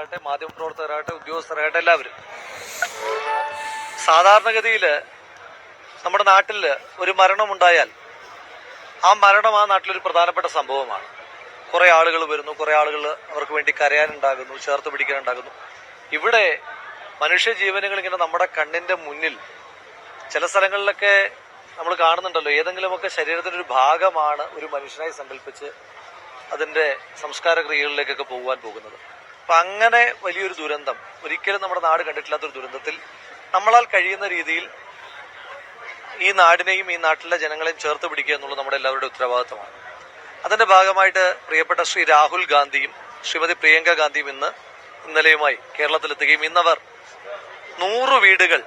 പ്രവർത്തകരാകട്ടെ മാധ്യമപ്രവർത്തകരാകട്ടെ ഉദ്യോഗസ്ഥരാകട്ടെ എല്ലാവരും. സാധാരണഗതിയിൽ നമ്മുടെ നാട്ടിൽ ഒരു മരണമുണ്ടായാൽ ആ മരണം ആ നാട്ടിലൊരു പ്രധാനപ്പെട്ട സംഭവമാണ്. കുറേ ആളുകൾ വരുന്നു കുറേ ആളുകൾ അവർക്ക് വേണ്ടി കരയാനുണ്ടാകുന്നു ചേർത്ത് പിടിക്കാനുണ്ടാകുന്നു. ഇവിടെ മനുഷ്യ ജീവനുകൾ ഇങ്ങനെ നമ്മുടെ കണ്ണിന്റെ മുന്നിൽ ചില സ്ഥലങ്ങളിലൊക്കെ നമ്മൾ കാണുന്നുണ്ടല്ലോ. ഏതെങ്കിലുമൊക്കെ ശരീരത്തിന്റെ ഒരു ഭാഗമാണ് ഒരു മനുഷ്യനായി സങ്കല്പിച്ച് അതിന്റെ സംസ്കാര ക്രിയകളിലേക്കൊക്കെ പോകുവാൻ പോകുന്നത്. അപ്പൊ അങ്ങനെ വലിയൊരു ദുരന്തം ഒരിക്കലും നമ്മുടെ നാട് കണ്ടിട്ടില്ലാത്തൊരു ദുരന്തത്തിൽ നമ്മളാൽ കഴിയുന്ന രീതിയിൽ ഈ നാടിനെയും ഈ നാട്ടിലെ ജനങ്ങളെയും ചേർത്ത് പിടിക്കുക എന്നുള്ളത് നമ്മുടെ എല്ലാവരുടെ ഉത്തരവാദിത്തമാണ്. അതിന്റെ ഭാഗമായിട്ട് പ്രിയപ്പെട്ട ശ്രീ രാഹുൽ ഗാന്ധിയും ശ്രീമതി പ്രിയങ്ക ഗാന്ധിയും ഇന്ന് ഇന്നലെയുമായി കേരളത്തിലെത്തുകയും ഇന്നവർ നൂറ് വീടുകൾ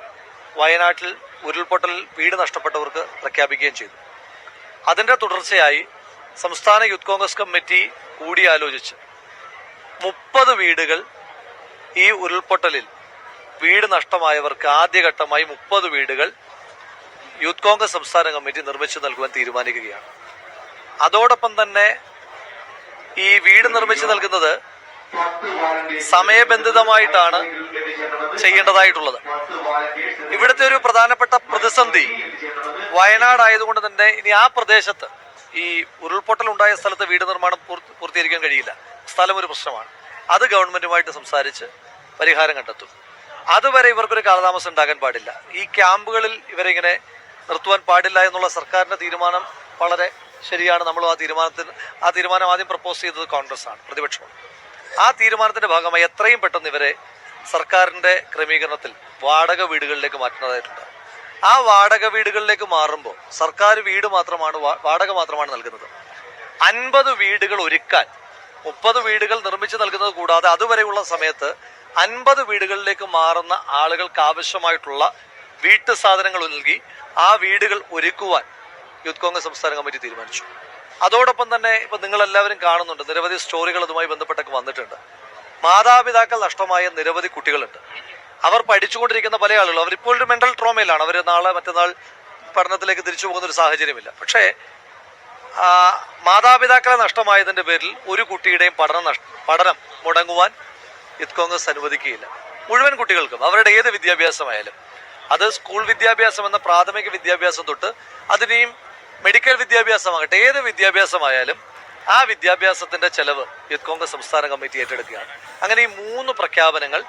വയനാട്ടിൽ ഉരുൾപൊട്ടൽ വീട് നഷ്ടപ്പെട്ടവർക്ക് പ്രഖ്യാപിക്കുകയും ചെയ്തു. അതിന്റെ തുടർച്ചയായി സംസ്ഥാന യൂത്ത് കോൺഗ്രസ് കമ്മിറ്റി കൂടിയാലോചിച്ച് മുപ്പത് വീടുകൾ ഈ ഉരുൾപൊട്ടലിൽ വീട് നഷ്ടമായവർക്ക് ആദ്യഘട്ടമായി മുപ്പത് വീടുകൾ യൂത്ത് കോൺഗ്രസ് സംസ്ഥാന കമ്മിറ്റി നിർമ്മിച്ചു നൽകുവാൻ തീരുമാനിക്കുകയാണ്. അതോടൊപ്പം തന്നെ ഈ വീട് നിർമ്മിച്ചു നൽകുന്നത് സമയബന്ധിതമായിട്ടാണ് ചെയ്യേണ്ടതായിട്ടുള്ളത്. ഇവിടുത്തെ ഒരു പ്രധാനപ്പെട്ട പ്രതിസന്ധി വയനാട് ആയതുകൊണ്ട് തന്നെ ഇനി ആ പ്രദേശത്ത് ഈ ഉരുൾപൊട്ടൽ ഉണ്ടായ സ്ഥലത്ത് വീട് നിർമ്മാണം പൂർത്തി- പൂർത്തീകരിക്കാൻ കഴിയില്ല. സ്ഥലം ഒരു പ്രശ്നമാണ്. അത് ഗവൺമെന്റുമായിട്ട് സംസാരിച്ച് പരിഹാരം കണ്ടെത്തും. അതുവരെ ഇവർക്കൊരു കാലതാമസം ഉണ്ടാകാൻ പാടില്ല. ഈ ക്യാമ്പുകളിൽ ഇവരിങ്ങനെ നിർത്തുവാൻ പാടില്ല എന്നുള്ള സർക്കാരിന്റെ തീരുമാനം വളരെ ശരിയാണ്. നമ്മൾ ആ തീരുമാനത്തിന് ആ തീരുമാനം ആദ്യം പ്രപ്പോസ് ചെയ്തത് കോൺഗ്രസ് ആണ് പ്രതിപക്ഷമാണ്. ആ തീരുമാനത്തിന്റെ ഭാഗമായി എത്രയും പെട്ടെന്ന് ഇവരെ സർക്കാരിന്റെ ക്രമീകരണത്തിൽ വാടക വീടുകളിലേക്ക് മാറ്റുന്നതായിട്ടുണ്ട്. ആ വാടക വീടുകളിലേക്ക് മാറുമ്പോൾ സർക്കാർ വീട് മാത്രമാണ് വാടക മാത്രമാണ് നൽകുന്നത്. അൻപത് വീടുകൾ ഒരുക്കാൻ മുപ്പത് വീടുകൾ നിർമ്മിച്ചു നൽകുന്നത് കൂടാതെ അതുവരെയുള്ള സമയത്ത് അൻപത് വീടുകളിലേക്ക് മാറുന്ന ആളുകൾക്ക് ആവശ്യമായിട്ടുള്ള വീട്ടു സാധനങ്ങൾ നൽകി ആ വീടുകൾ ഒരുക്കുവാൻ യൂത്ത് കോൺഗ്രസ് സംസ്ഥാന കമ്മിറ്റി തീരുമാനിച്ചു. അതോടൊപ്പം തന്നെ ഇപ്പൊ നിങ്ങൾ എല്ലാവരും കാണുന്നുണ്ട് നിരവധി സ്റ്റോറികൾ അതുമായി ബന്ധപ്പെട്ടൊക്കെ വന്നിട്ടുണ്ട്. മാതാപിതാക്കൾ നഷ്ടമായ നിരവധി കുട്ടികളുണ്ട്. അവർ പഠിച്ചുകൊണ്ടിരിക്കുന്ന പല ആളുകളും അവരിപ്പോൾ ഒരു മെന്റൽ ട്രോമയിലാണ് അവർ നാളെ മറ്റന്നാൾ പഠനത്തിലേക്ക് തിരിച്ചു പോകുന്ന ഒരു സാഹചര്യമില്ല. പക്ഷേ മാതാപിതാക്കളെ നഷ്ടമായതിന്റെ പേരിൽ ഒരു കുട്ടിയുടെയും പഠനം പഠനം മുടങ്ങുവാൻ യൂത്ത് കോൺഗ്രസ് അനുവദിക്കുകയില്ല. മുഴുവൻ കുട്ടികൾക്കും അവരുടെ ഏത് വിദ്യാഭ്യാസമായാലും. അത് സ്കൂൾ വിദ്യാഭ്യാസം എന്ന പ്രാഥമിക വിദ്യാഭ്യാസം തൊട്ട് അതിനെയും മെഡിക്കൽ വിദ്യാഭ്യാസമാകട്ടെ ഏത് വിദ്യാഭ്യാസമായാലും ആ വിദ്യാഭ്യാസത്തിന്റെ ചെലവ് യൂത്ത് കോൺഗ്രസ് സംസ്ഥാന കമ്മിറ്റി ഏറ്റെടുക്കുകയാണ്. അങ്ങനെ ഈ മൂന്ന് പ്രഖ്യാപനങ്ങൾ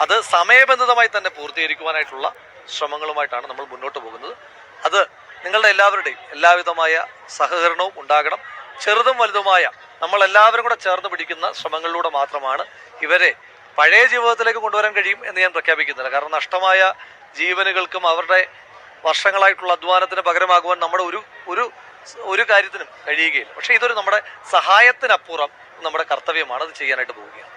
അത് സമയബന്ധിതമായി തന്നെ പൂർത്തീകരിക്കുവാനായിട്ടുള്ള ശ്രമങ്ങളുമായിട്ടാണ് നമ്മൾ മുന്നോട്ട് പോകുന്നത്. അത് നിങ്ങളുടെ എല്ലാവരുടെയും എല്ലാവിധമായ സഹകരണവും ഉണ്ടാകണം. ചെറുതും വലുതുമായ നമ്മൾ എല്ലാവരും കൂടെ ചേർന്ന് പിടിക്കുന്ന ശ്രമങ്ങളിലൂടെ മാത്രമാണ് ഇവരെ പഴയ ജീവിതത്തിലേക്ക് കൊണ്ടുവരാൻ കഴിയും എന്ന് ഞാൻ പ്രഖ്യാപിക്കുന്നില്ല. കാരണം നഷ്ടമായ ജീവനുകൾക്കും അവരുടെ വർഷങ്ങളായിട്ടുള്ള അധ്വാനത്തിന് പകരമാകുവാൻ നമ്മുടെ ഒരു ഒരു ഒരു കാര്യത്തിനും കഴിയുകയില്ല. പക്ഷേ ഇതൊരു നമ്മുടെ സഹായത്തിനപ്പുറം നമ്മുടെ കർത്തവ്യമാണ്. അത് ചെയ്യാനായിട്ട് പോവുകയാണ്.